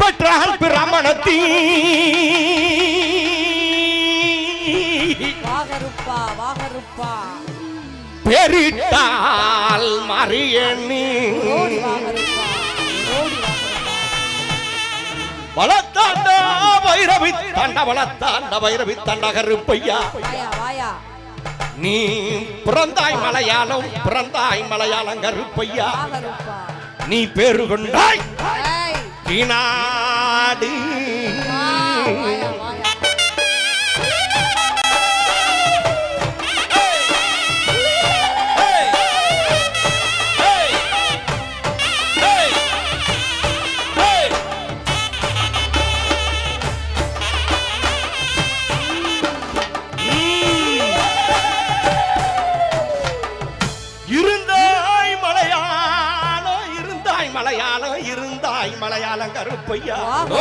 பெற்றால் பிரமணத்தீ பெரிட்டால் மரியணி வளத்தாண்டா வைரவி தாண்ட வளத்தாண்ட வைரவி தாண்ட கருப்பையா நீ பிறந்தாய் மலையாளம் பிறந்தாய் மலையாளம் கருப்பையா நீ பேரு கொண்டாய். நாடு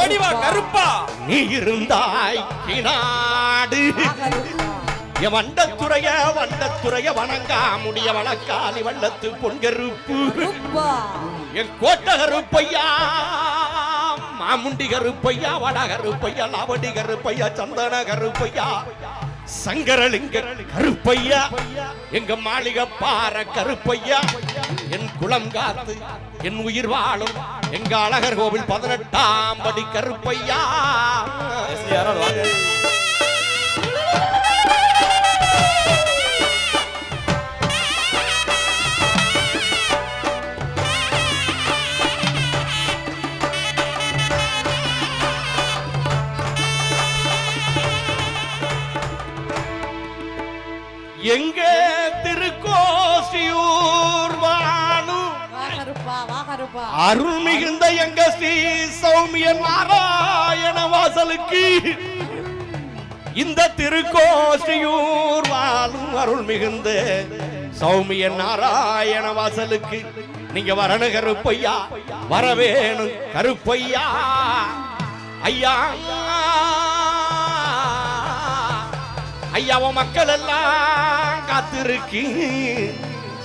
கருப்பையா ஓடி வா கருப்பா. நீ இருந்தாய் நாடு வண்டத்துறைய வண்டத்துறைய வணங்கா முடிய வழக்காலி வள்ளத்து பொன்கருப்பு கருப்பா. என் கோட்ட கருப்பையா மாமுண்டி கருப்பையா வட கருப்பையா லாவடி கருப்பையா சந்தன கருப்பையா சங்கரலிங்க கருப்பையா எங்க மாளிகை பாற கருப்பையா என் குளம் காத்து என் உயிர் வாழும் எங்க அழகர் கோவில் பதினெட்டாம் படி கருப்பையா. அருள் மிகுந்த எங்க ஸ்ரீ சௌமிய நாராயண வாசலுக்கு இந்த திருக்கோசியூர் வாழும் அருள் மிகுந்த சௌமிய நாராயண வாசலுக்கு. நீங்க வரணும் கருப்பையா? வரவேணும் கருப்பையா? ஐயா. ஐயாவ மக்கள் எல்லாம் காத்திருக்கு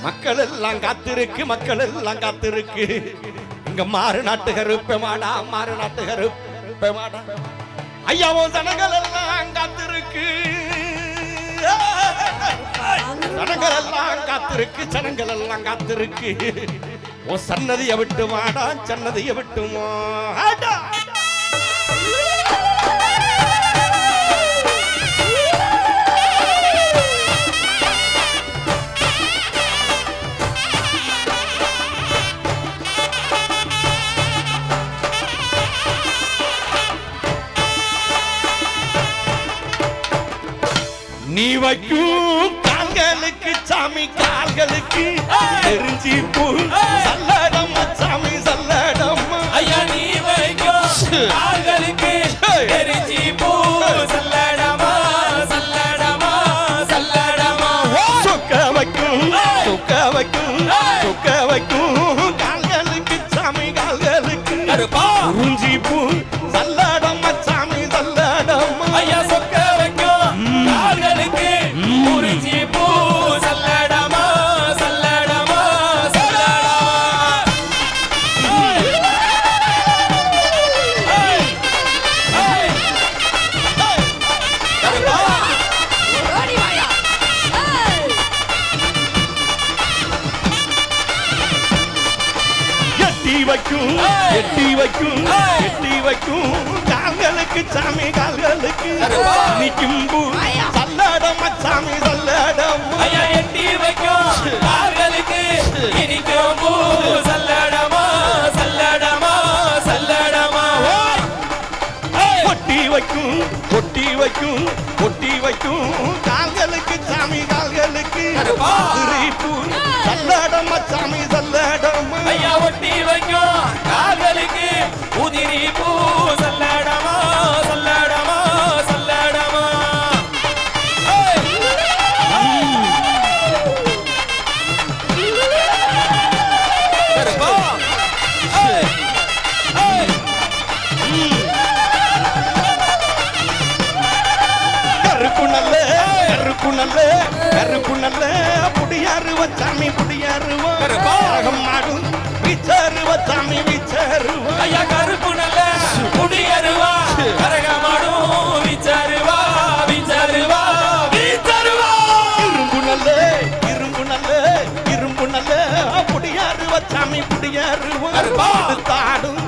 மக்கள் எல்லாம் காத்திருக்கு மக்கள் எல்லாம் காத்திருக்கு. இங்க மாறு நாட்டு கருப்ப மாறு நாட்டு கருப்ப ஐயாவும் ஜனங்கள் எல்லாம் காத்திருக்கு. ஜனங்கள் எல்லாம் காத்திருக்கு ஜனங்கள் எல்லாம் காத்திருக்கு. உன் சன்னதியை விட்டு வாடா சன்னதியை விட்டு வாடா கால்களுக்கு சாமி கால்களுக்கு தெரிஞ்சி பூ சல்லடம் சாமி சல்லடம். ஐயா நீ வைக்கும் கால்களுக்கு எரிச்சி பூ சல்லடமா சல்லடமா சல்லடமா. சுக்க வைக்கும் சுக்க வைக்கும் சுக்க வைக்கும் கால்களுக்கு சாமி கால்களுக்கு கருப்பா வைக்கும் எட்டி வைக்கும் கால்களுக்கு சாமி கால்களுக்கு. பூ சல்லடம் சாமி சல்லடம் எட்டி வைக்கும் கால்களுக்கு. இனிக்கும் சல்லடமா சல்லடமா சல்லடமா! பொட்டி வைக்கும் பொட்டி வைக்கும் பொட்டி வைக்கும் கால்களுக்கு சாமி கால்களுக்கு. சல்லடம் சாமி நல்ல கருப்பு நல்ல புடியாருவ சாமி புடியாருவோ ராகம் ஆடும் வீச்சாருவ சாமி வீச்சாருவோ ஐயா கருப்பு நல்ல புடியாருவா கரகம் ஆடும் வீச்சாருவா வீச்சாருவா வீச்சாருவா இரும்பு நல்ல இரும்பு நல்ல இரும்பு நல்ல புடியாருவ சாமி புடியாருவோ தாடும்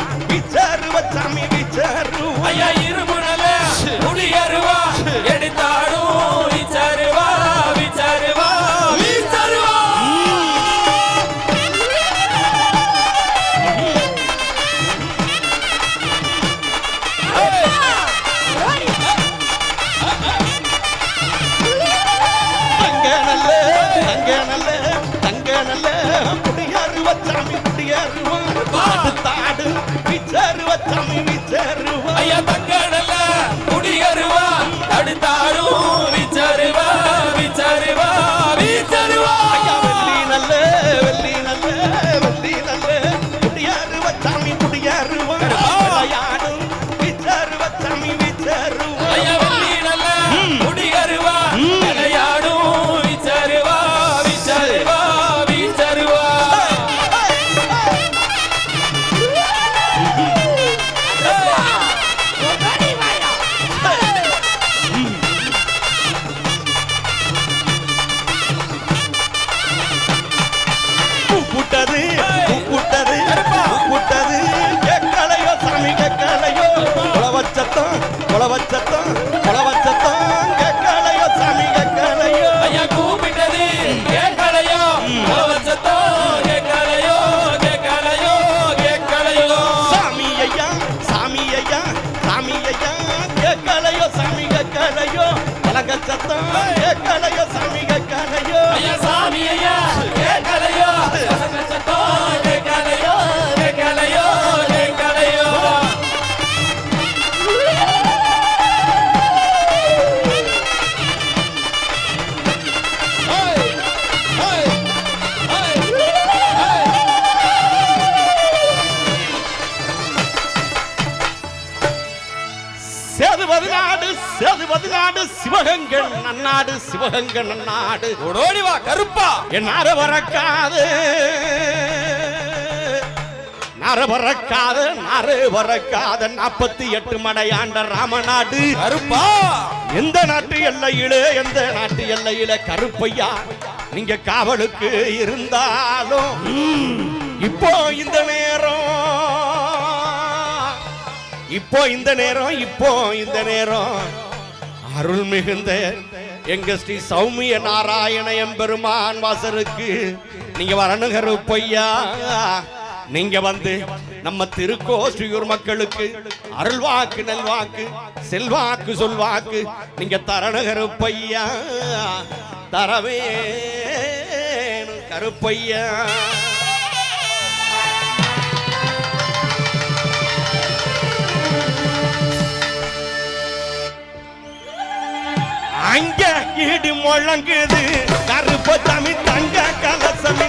I ay, ay. நன்னாடு செதுவது நாடு சிவகங்கள் நன்னாடு சிவகங்கள் நன்னாடு. ஓடோடி வா கருப்பா. என் அரவரக்காது நரபறக்காத நரபறக்காத நாற்பத்தி எட்டு மடையாண்ட ராமநாடு. கருப்பா. எந்த நாட்டு எல்லையிலே எந்த நாட்டு எல்லையில கருப்பையா? நீங்க காவலுக்கு இருந்தாலும் இப்போ இந்த நேரம் இப்போ இந்த நேரம் இப்போ இந்த நேரம். அருள் மிகுந்த எங்க ஸ்ரீ சௌமிய நாராயண எம்பெருமான் வாசருக்கு. நீங்க வரணுகரு பொய்யா நீங்க வந்து நம்ம திருக்கோஷ்டியூர் மக்களுக்கு அருள்வாக்கு நல்வாக்கு செல்வாக்கு சொல்வாக்கு நீங்க தரணுகரு பையா தரவே கருப்பையா? அங்க இடி முழங்குது கருப்பு தமி தங்க கலசம்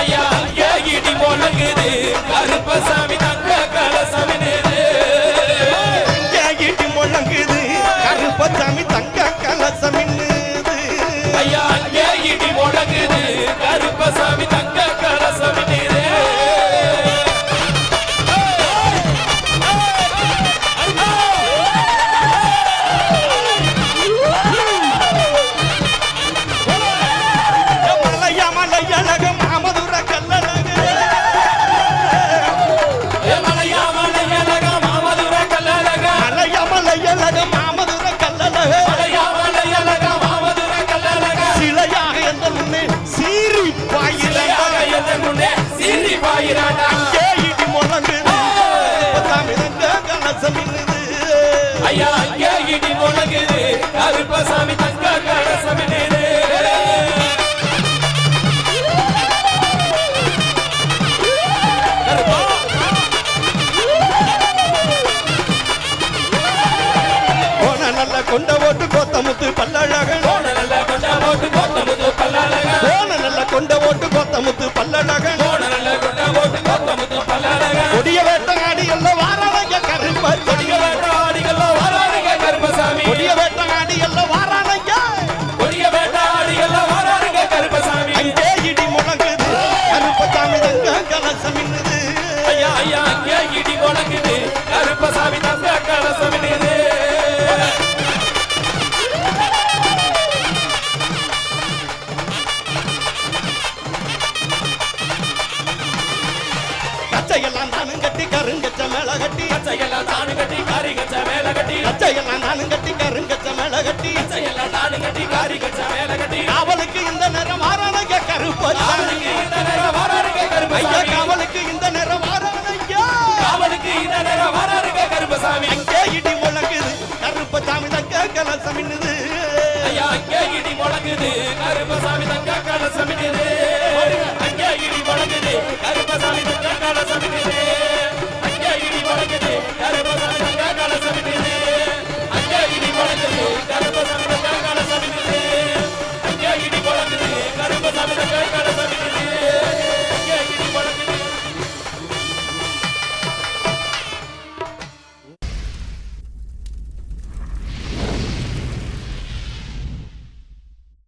ஐயா அங்க இடி முழங்குது கருப்பு சாமி அச்சையெல்லாம் நானும் கட்டி கருங்கச்ச மேல கட்டி அச்சையெல்லாம் நானும் கட்டி காரி கச்ச மேல கட்டி. அவளுக்கு இந்த நேரம் வாரானுங்க கருப்பு இந்த நேரம் வாரானுங்க கருப்பு ஐயா காவலுக்கு இந்த நேரம் வாரானுங்க ஐயா காவலுக்கு இந்த நேரம் வாரானுங்க கருப்பு சாமி. அங்கே இடி முழங்குது கருப்பு சாமி தான் கலசம் ஐயா அங்கே இடி முழங்குது கருப்பு சாமி தங்க கலசம் மின்னுது